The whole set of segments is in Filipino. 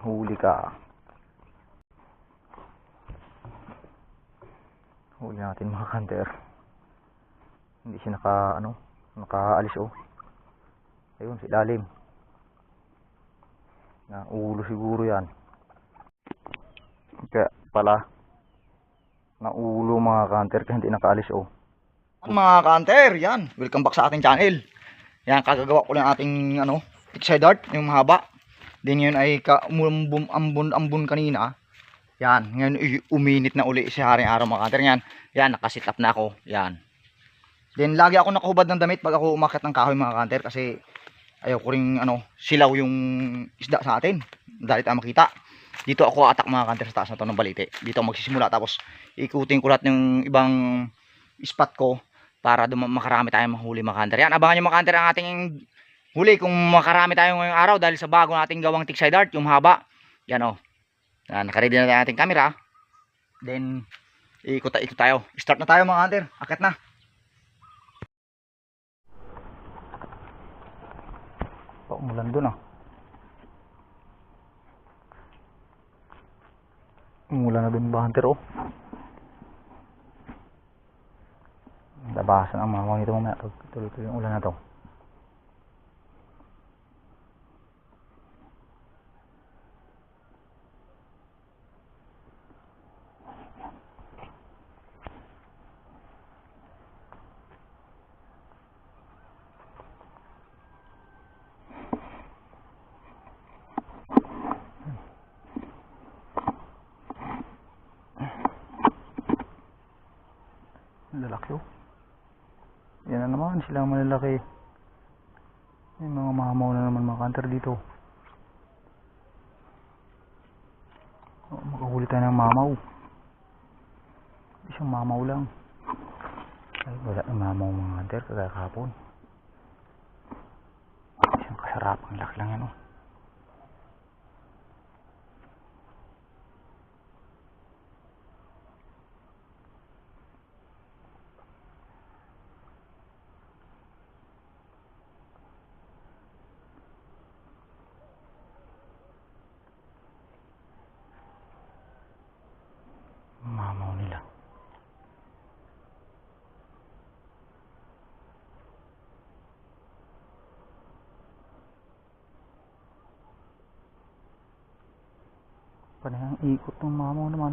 Ka. Huli natin mga hunter. Hindi siya naka, ano, nakaalis oh. Ayun, si lalim. Na ulo siguro yan. Kaya pala, na ulo mga hunter kaya hindi nakaalis oh. Mga kanter, yan. Welcome back sa ating channel. Yan, kagagawa ko lang ating ano, pixie dart, yung mahaba. Din yun ay ka, ambun, ambun kanina. Yan, ngayon uminit na uli si Haring Araw mga kanter. Yan, yan, nakasit up na ako. Yan. Then, lagi ako nakahubad ng damit pag ako umakyat ng kahoy mga kanter kasi ayaw ko ring ano, silaw yung isda sa atin. Dahil tayo makita. Dito ako atak mga kanter sa taas na to ng balite. Dito magsisimula tapos ikutin ko lahat ng ibang spot ko para dum- makarami tayong mahuli mga kanter. Yan, abangan nyo mga kanter ang ating huli kung makarami tayo ngayong araw dahil sa bago nating gawang tikside dart, yung haba. Yan o. Yan, nakaready na tayo ating camera. Then, ikot, ikot tayo. Start na tayo mga kanter. Akit na. Umulan dun ah. Umulan na dun ba hunter oh. Labasan ang mamaw nito mamaya tuloy-tuloy yung ulan na to. Lalaki oh. Yan na naman sila ang malalaki. May mga mamaw na naman mga kanter dito. Oh, makahuli tayo ng mamaw. Siyang mamaw lang. Ay, wala ng mamaw mga kanter kagaya kahapon. Isang kasarapang laki lang yan oh. Còn hàng y của tôi má môn nó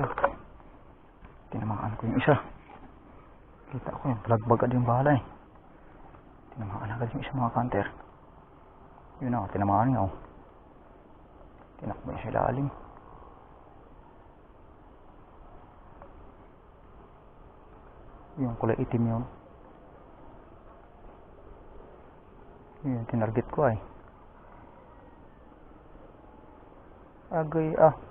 isa. Tinamaan ko yung isa. Kita ko yung palagbag agad yung bala eh. Tinamaan agad yung isa mga kanter. Yun ako, tinamaan nga oh. Tinakbo niya sa ilalim. Yung kulay itim yun. Yun, tinarget ko ay. Agay ah.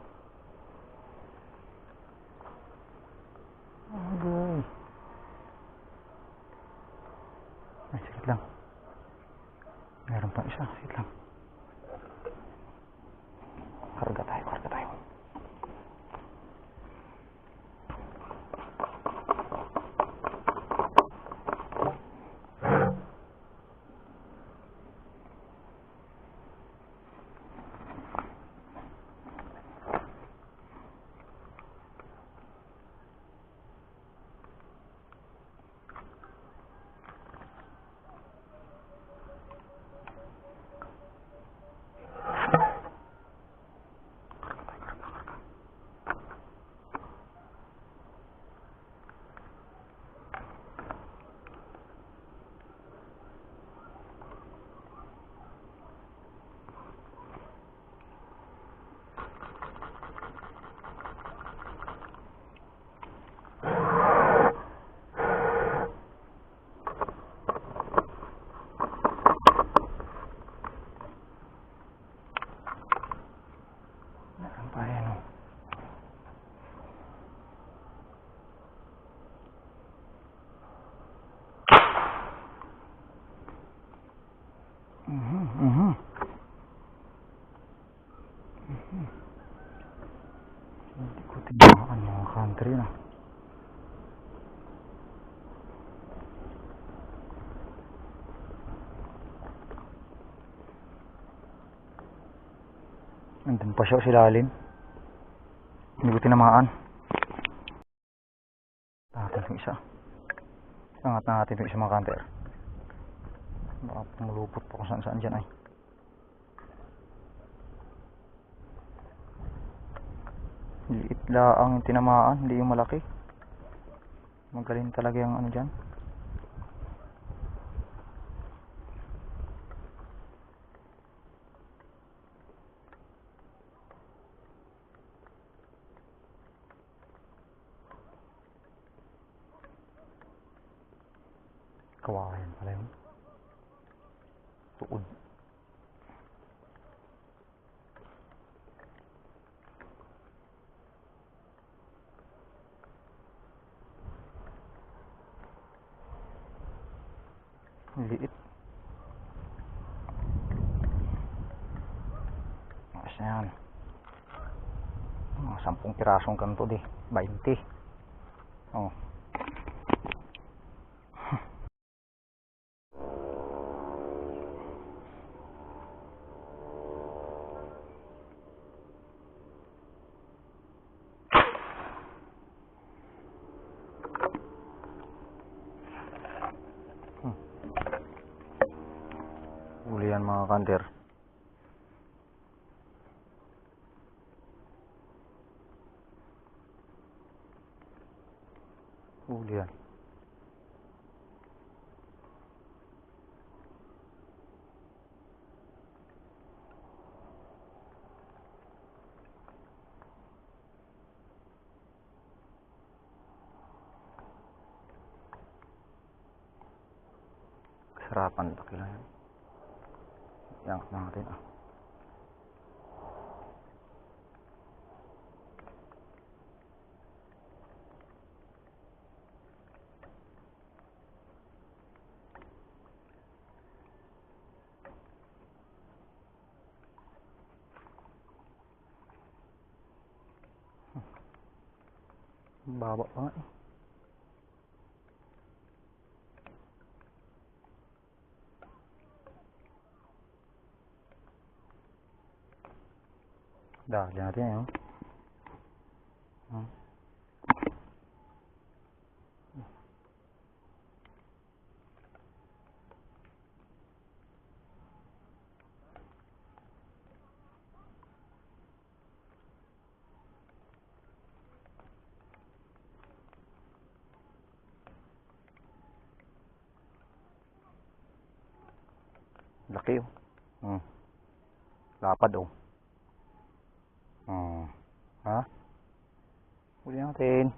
Pa siya sa ilalim. Hindi ko tinamaan. Natin yung isa. Angat na natin yung isa mga counter. Baka pumulupot pa kung saan saan dyan ay. Liit lang yung tinamaan, hindi yung malaki. Magaling talaga yung ano dyan. Kawayan pala yun. Tuod. Liit. Ayos na yan. Mga sampung pirasong kanto di. 20. Oh. Huli yan mga kanter. Huli yan. Sarapan laki lang yan. Yang natin ah. Baba pa nga eh. Dali natin yun. Hmm. Laki oh. Hmm. Lapad oh. Oh. Ha? Huli natin.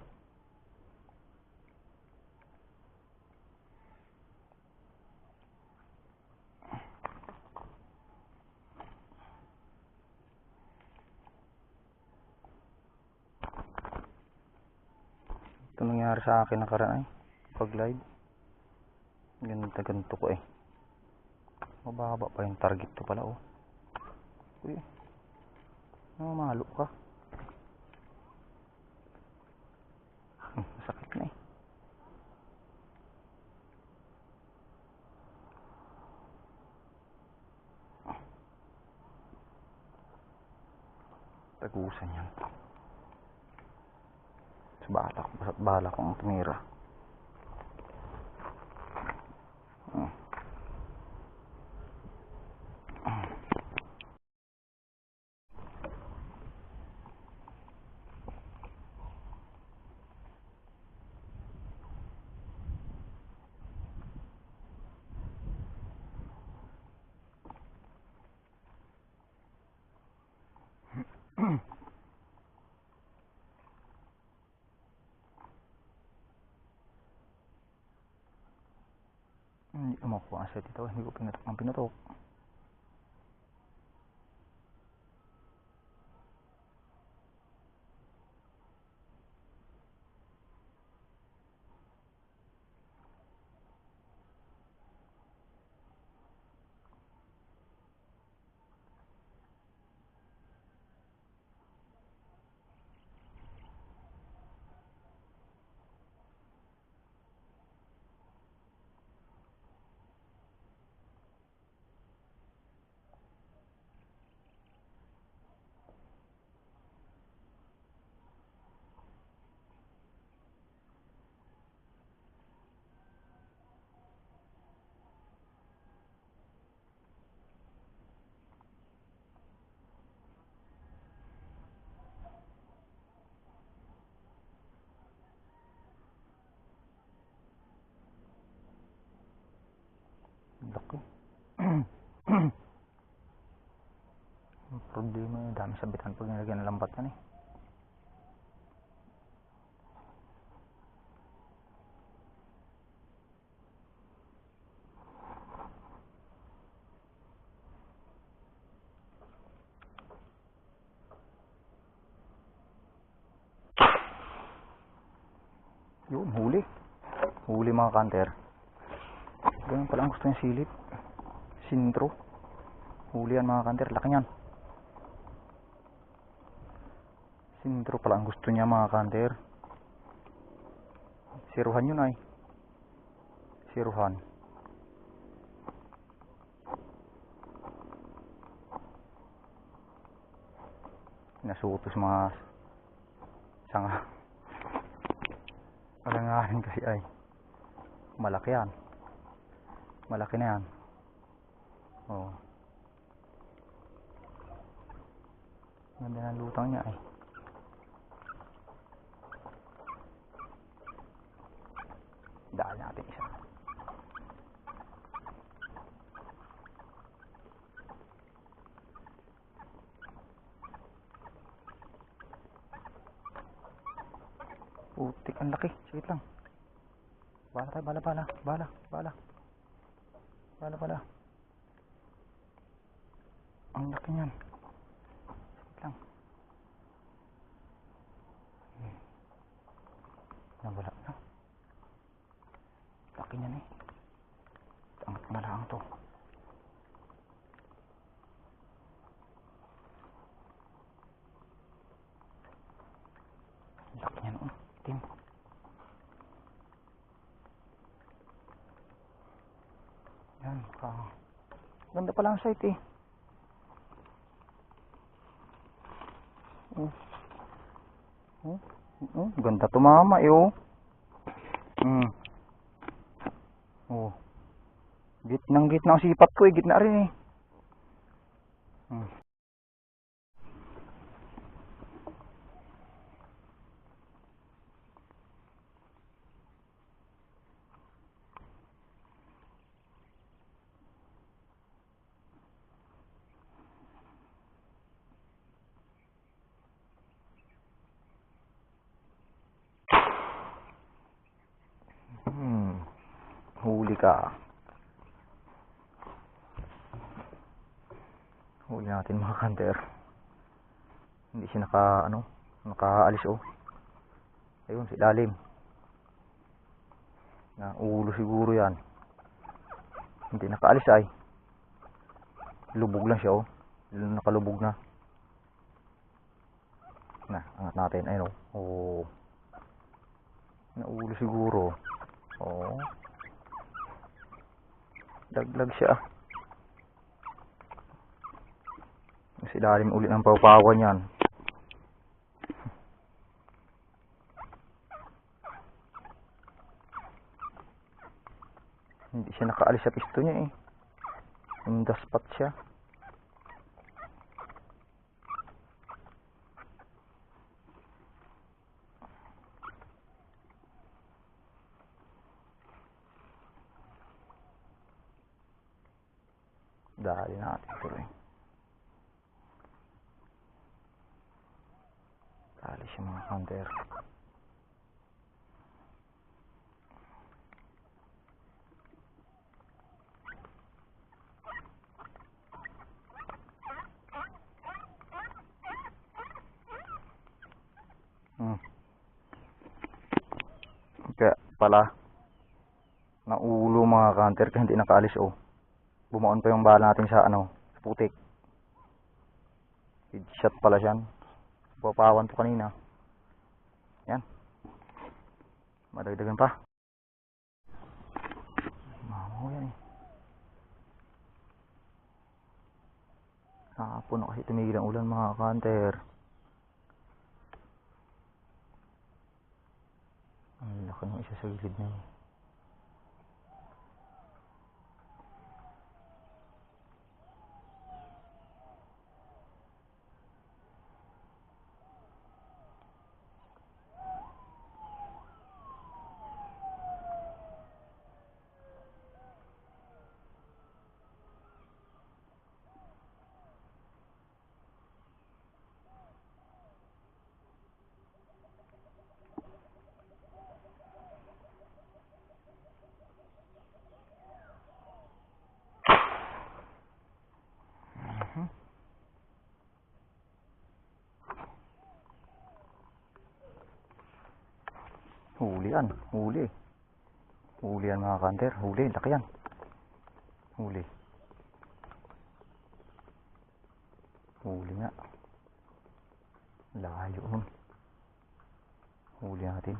Ito nangyari sa akin nakaraan ay. Pag live. Ganito ganito ko eh. Mababa pa yung target ko pala oh. Uy. Namamalo ka. Hmm, Masakit na eh. Tagusan yan. Sa balak, balak kong tumira. Hmm. Hindi ko makuha ang set ito. Hindi ko pinatok ang pinatok. Ang problema yun, dami sabitan pag nilagyan ng lambat yan eh. Yun, huli. Huli mga kanter. Ganyan pala ang gusto niya silip. Sintro. Huli yan mga kanter. Laki niyan. Sintro pala ang gusto niya mga kanter. Siruhan yun ay. Siruhan. Nasutos mga sanga. Alanganin kasi ay. Malaki yan. Malaki na yan. Oh. Ganda ng lutang niya ay. Dahil natin isa. Putik, ang laki. Sige lang. Bala tayo, bala, bala, bala, bala. Bala, bala. Ang laki niyan. Sige lang. Hmm. Nawala na. Laki niyan eh. Angat na lang to. Laki niyan oh. Tim. Yan, ka. Ganda pala ang site eh. Oh. Oh. Oh, ganda tumama eh oh. Hmm. Oh. Gitnang gitna ang sipat ko eh, gitna rin eh. Hmm. Hmm. Huli ka. Huli natin mga kanter. Hindi siya naka, ano, nakaalis oh. Ayun, sa ilalim. Na ulo siguro yan. Hindi nakaalis ay. Lubog lang siya oh. Nakalubog na. Na, angat natin. Ayun oh. Oh. Naulo siguro. Oh. Daglag siya. Mas ilalim ulit ng pawpawan yan. Hindi siya nakaalis sa pisto niya eh. Yung daspat siya. Dali natin tuloy. Mga counter. Hmm. Kaya pala, mga counter kaya hindi nakaalis oh bumaon pa yung bala natin sa ano, sa putik. Headshot pala siyan. Papawan to kanina. Yan. Madagdagan pa. Mamo yan eh. Kahapon na kasi tumigil ang ulan mga kanter. Ang laki ng isa sa gilid na yun. Huli yan. Huli. Huli yan mga kanter. Huli. Laki yan. Huli. Huli nga. Layo nun. Huli natin.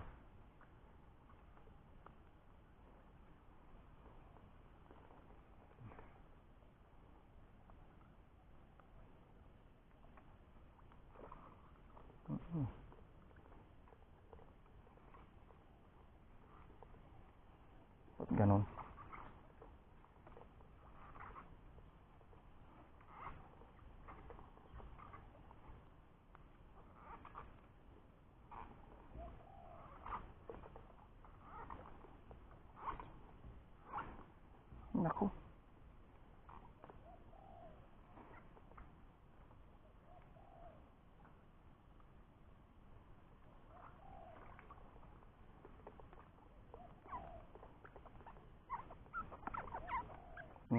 Mm. Ganun?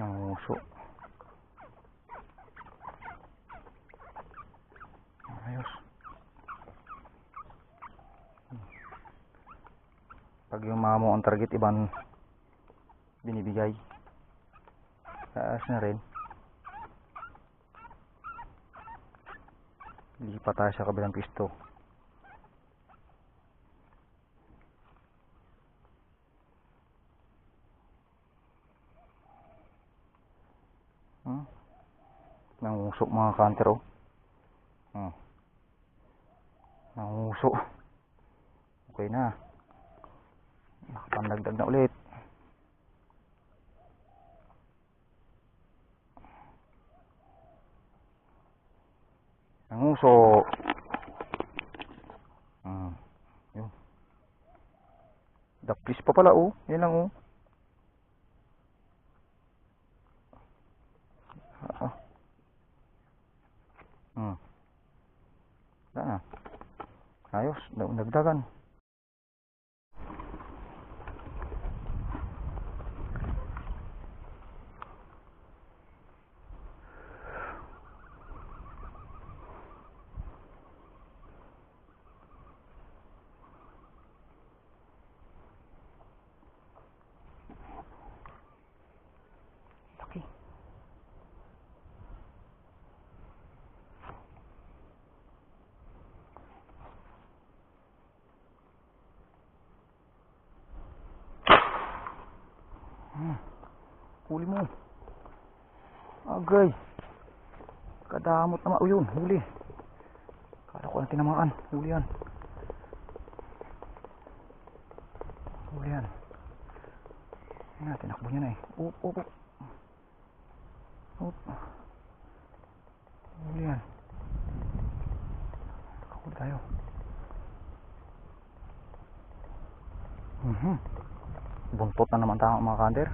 Nanguso. Ayos. Pag yung mamo ang target, ibang binibigay. Taas na rin. Lipat tayo sa kabilang pisto. Hmm? Nangusok mga counter oh. Hmm. Nanguso. Okay na. Nakapandagdag na ulit. Nanguso. Hmm. Yun. Daplis pa pala oh. Yan lang oh. Ah. Hmm. Wala. Ayos. Dag- Dagdagan. Laki. Hmm. Huli mo. Agay. Kadamot naman. O yun, huli. Kala ko na tinamaan. Huli yan. Huli yan. Yan na, tinakbo niya na eh. Up, up, up. Up. Huli yan. Nakahuli tayo. Mhm. Buntot na naman tayo mga kander.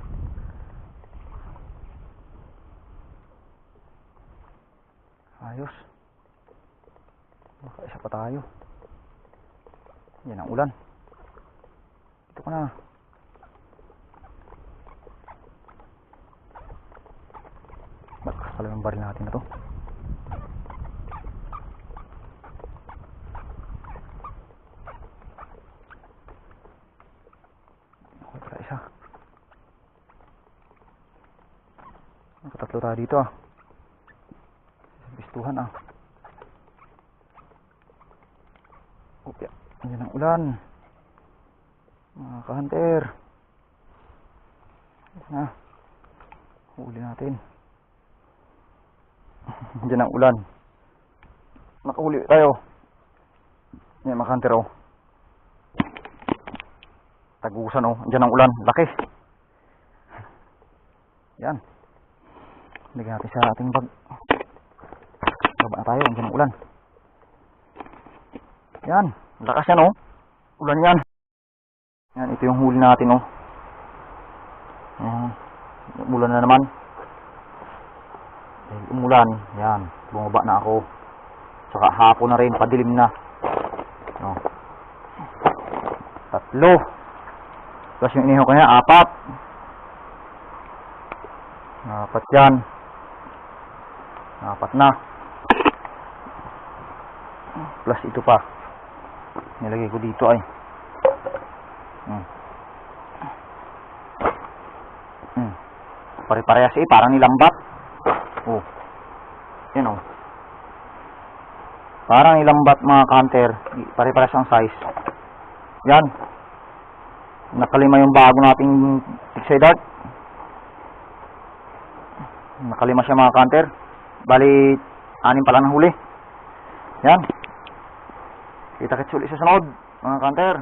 Ayos. Baka isa pa tayo. Yan ang ulan. Ito ka na. Ba't kasalo yung baril natin na to? Ako pala isa. Tayo dito ah. Pistuhan ah. Upya. Yan ang ulan. Mga ka-hunter. Yan na. Huli natin. Diyan ang ulan. Nakahuli tayo. Yan mga ka-hunter oh. Tagusan oh. Diyan ang ulan. Laki. Yan. Lagyan natin sa ating bag. Baba na tayo. Diyan ang ulan. Yan. Lakas yan oh. Ulan yan. Yan. Ito yung huli natin oh. Yan. Umulan na naman. Dahil umulan. Yan. Bumaba na ako. Saka hapon na rin. Padilim na. Oh. Tatlo. Tapos yung inihaw ko niya, apat. Apat yan. Apat na. Plus ito pa. Nilagay ko dito ay. Hmm. Hmm. Pare-parehas eh, parang nilambat. Oh. Yan oh. Parang nilambat mga counter. Pare-parehas ang size. Yan. Nakalima yung bago nating Pixie Dart. Nakalima siya mga counter. Bali, anim pala ng huli. Yan. Kita-kits ulit sa sunod, mga counter.